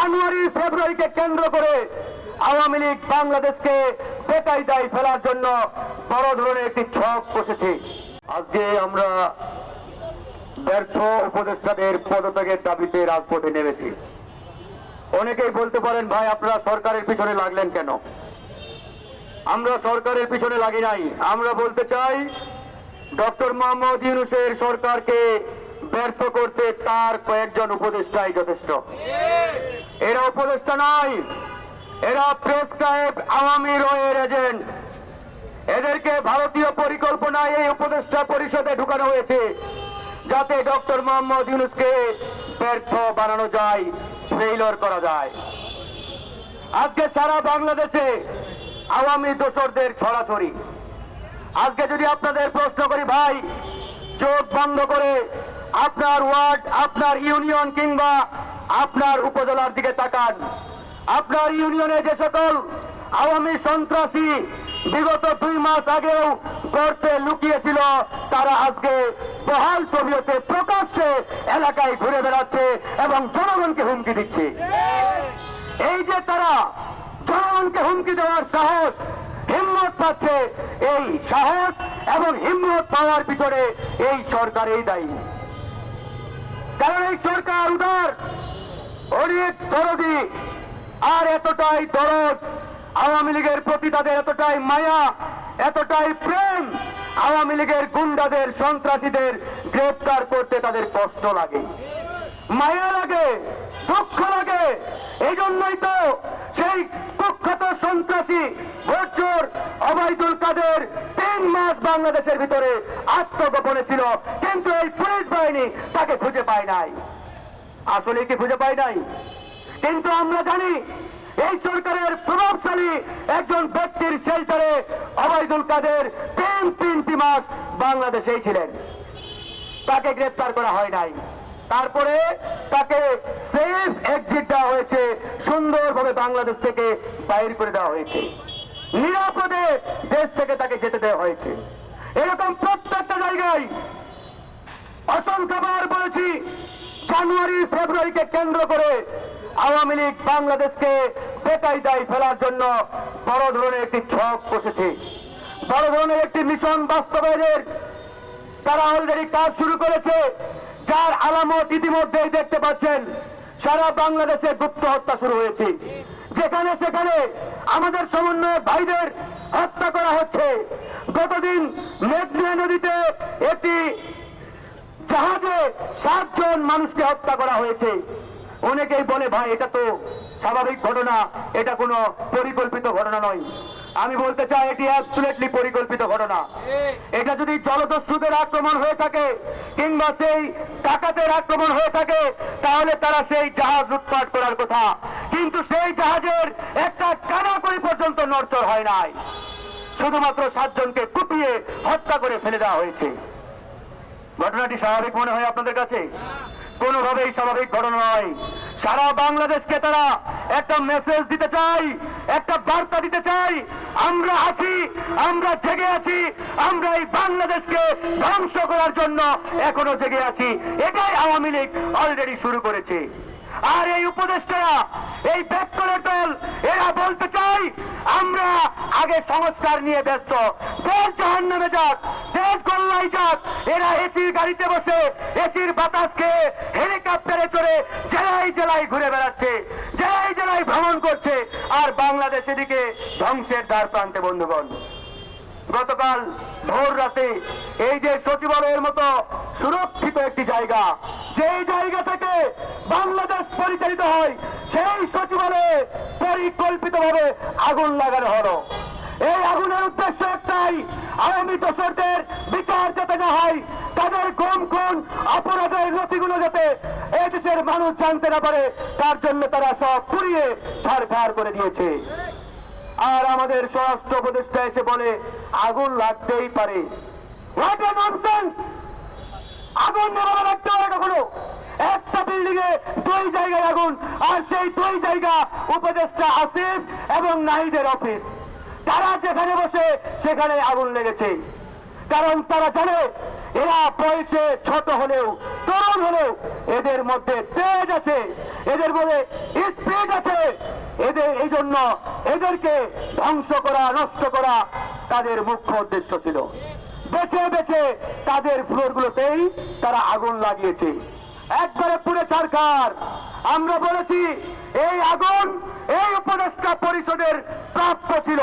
জানুয়ারি, ফেব্রুয়ারিকে কেন্দ্র করে আওয়ামী লীগ বাংলাদেশকে বেকায়দায় ফেলার জন্য বড় ধরনের একটি ছক বসেছে। আজকে আমরা ব্যর্থ উপদেষ্টাদের পদত্যাগের দাবিতে রাজপথে নেমেছি। অনেকেই বলতে পারেন, ভাই, আপনারা সরকারের পিছনে লাগলেন কেন? আমরা সরকারের পিছনে লাগি নাই। আমরা বলতে চাই, ডক্টর মোহাম্মদ ইউনুসের সরকারকে ব্যর্থ করতে তার কয়েকজন উপদেষ্টাই যথেষ্ট। এরা উপদেষ্টা নয়। এরা প্রেসক্রাইব আওয়ামী রয়ের এজেন্ট এদেরকে ভারতীয় পরিকল্পনায় এই উপদেষ্টা পরিষদে ঢুকানো হয়েছে, যাতে ডক্টর মোহাম্মদ ইউনুসকে ব্যর্থ বানানো যায় ফেইলর করা যায়। আজকে সারা বাংলাদেশে আওয়ামী দোসরদের ছড়াছড়ি। আজকে যদি আপনাদের প্রশ্ন করি, ভাই, চোখ বন্ধ করে আপনার ওয়ার্ড, আপনার ইউনিয়ন কিংবা আপনার উপজেলার দিকে তাকান। আপনার ইউনিয়নে যে সকল আওয়ামী সন্ত্রাসী বিগত দুই মাস আগেও গর্তে লুকিয়েছিল, তারা আজকে বহাল তবিয়তে প্রকাশ্যে এলাকায় ঘুরে বেড়াচ্ছে এবং জনগণকে হুমকি দিচ্ছে। এই যে তারা জনগণকে হুমকি দেওয়ার সাহস, হিম্মত পাচ্ছে, এই সাহস এবং হিম্মত পাওয়ার পিছনে এই সরকার এই দায়ী। কারণ এই সরকার উদার অনেক দরদি। আর এতটাই দরদ, আওয়ামী লীগের প্রতি তাদের এতটাই মায়া, এতটাই প্রেম, আওয়ামী লীগের গুন্ডাদের, সন্ত্রাসীদের গ্রেপ্তার করতে তাদের কষ্ট লাগে। মায়া লাগে, দুঃখ লাগে। এই জন্যই তো সেই কুখ্যাত সন্ত্রাসী ভোটচোর অবাইদুল কাদের তিন মাস বাংলাদেশের ভিতরে আত্মগোপনে ছিল, কিন্তু এই পুলিশ বাহিনী তাকে খুঁজে পায় নাই। আসলে কি খুঁজে পায় নাই। কিন্তু আমরা জানি, এই সরকারের প্রভাবশালী একজন ব্যক্তির শেল্টারে অবাইদুল কাদের তিন তিনটি মাস বাংলাদেশেই ছিলেন। তাকে গ্রেফতার করা হয় নাই। তারপরে তাকে সেফ এক্সিট দেওয়া হয়েছে, সুন্দরভাবে বাংলাদেশ থেকে বাইর করে দেওয়া হয়েছে। নিরাপদে দেশ থেকে তাকে যেতে দেওয়া হয়েছে। এরকম প্রত্যেকটা জায়গায় অসংখ্যবার বলেছি জানুয়ারি, ফেব্রুয়ারিকে কেন্দ্র করে আওয়ামী লীগ বাংলাদেশকে বেকায়দায় ফেলার জন্য বড় ধরনের একটি ছক বসেছে। বড় ধরনের একটি মিশন বাস্তবায়নের তারা অলরেডি কাজ শুরু করেছে, যার আলামত ইতিমধ্যেই দেখতে পাচ্ছেন, সারা বাংলাদেশে গুপ্ত হত্যা শুরু হয়েছে। যেখানে সেখানে আমাদের সমন্বয় ভাইদের হত্যা করা হচ্ছে। গতদিন মেঘনা নদীতে একটি জাহাজে সাতজন মানুষকে হত্যা করা হয়েছে। অনেকেই বলে, ভাই, এটা তো স্বাভাবিক ঘটনা। এটা কোনো পরিকল্পিত ঘটনা নয়। আমি বলতে চাই, এটি অ্যাবসুলেটলি পরিকল্পিত ঘটনা। এটা যদি জলদস্যুদের আক্রমণ হয়ে থাকে, কিংবা সেই ডাকাতের আক্রমণ হয়ে থাকে, তাহলে তারা সেই জাহাজ লুটপাট করার কথা। কিন্তু সেই জাহাজের একটা কানাকড়ি পর্যন্ত নড়চড় হয় নাই। শুধুমাত্র সাতজনকে কুপিয়ে হত্যা করে ফেলে দেওয়া হয়েছে। ঘটনাটি স্বাভাবিক মনে হয় আপনাদের কাছে? কোনোভাবেই স্বাভাবিক ঘটনা নয়। সারা বাংলাদেশকে তারা একটা মেসেজ দিতে চাই, একটা বার্তা দিতে চাই, আমরা আছি, আমরা জেগে আছি, আমরা এই বাংলাদেশকে ধ্বংস করার জন্য এখনও জেগে আছি। এটাই আওয়ামী লীগ অলরেডি শুরু করেছে। আর এই উপদেষ্টারা, এই দল, এরা বলতে চাই, আমরা আগে সংস্কার নিয়ে ব্যস্ত। দেশ জাহান নামে যাক, দেশ গোল্লাই যাক, এরা এসির গাড়িতে বসে, এসির বাতাস খেয়ে হেলিকপ্টারে চড়ে জেলায় জেলায় ঘুরে বেড়াচ্ছে, জেলায় জেলায় ভ্রমণ করছে। আর বাংলাদেশ এদিকে ধ্বংসের দ্বার প্রান্তে, বন্ধুগণ। গতকাল ভোর রাতে এই যে সচিবালয়ের মতো সুরক্ষিত একটি জায়গা, যেই জায়গা থেকে বাংলাদেশ পরিচালিত হয়, সেই সচিবালয়ে পরিকল্পিতভাবে আগুন লাগানো হলো। এই আগুনের উদ্দেশ্য একটাই, আওয়ামী দোষরদের বিচার যাতে না হয়, তাদের গুম, খুন, অপরাধের নথিগুলো যাতে এই দেশের মানুষ জানতে না পারে, তার জন্য তারা সব পুড়িয়ে ছাড়খাড় করে দিয়েছে। আর আমাদের স্বরাষ্ট্র উপদেষ্টা এসে বলে, আগুন লাগতেই পারে। আগুন নেভানো রাখতে হয় কখনো একটা বিল্ডিং এ দুই জায়গায় আগুন, আর সেই দুই জায়গা উপদেষ্টা আসিফ এবং নাহিদের অফিস। তারা যেখানে বসে, সেখানে আগুন লেগেছে। কারণ তারা জানে, এরা বয়সে ছোট হলেও, তরুণ হলেও, এদের মধ্যে তেজ আছে। এদের মধ্যে স্পিড আছে। এদের এই জন্য এদেরকে ধ্বংস করা, নষ্ট করা তাদের মুখ্য উদ্দেশ্য ছিল। বেছে বেছে তাদের ফ্লোরগুলোতেই তারা আগুন লাগিয়েছে। একবারে পুরে সরকার আমরা বলেছি, এই আগুন এই উপদেষ্টা পরিষদের প্রাপ্য ছিল।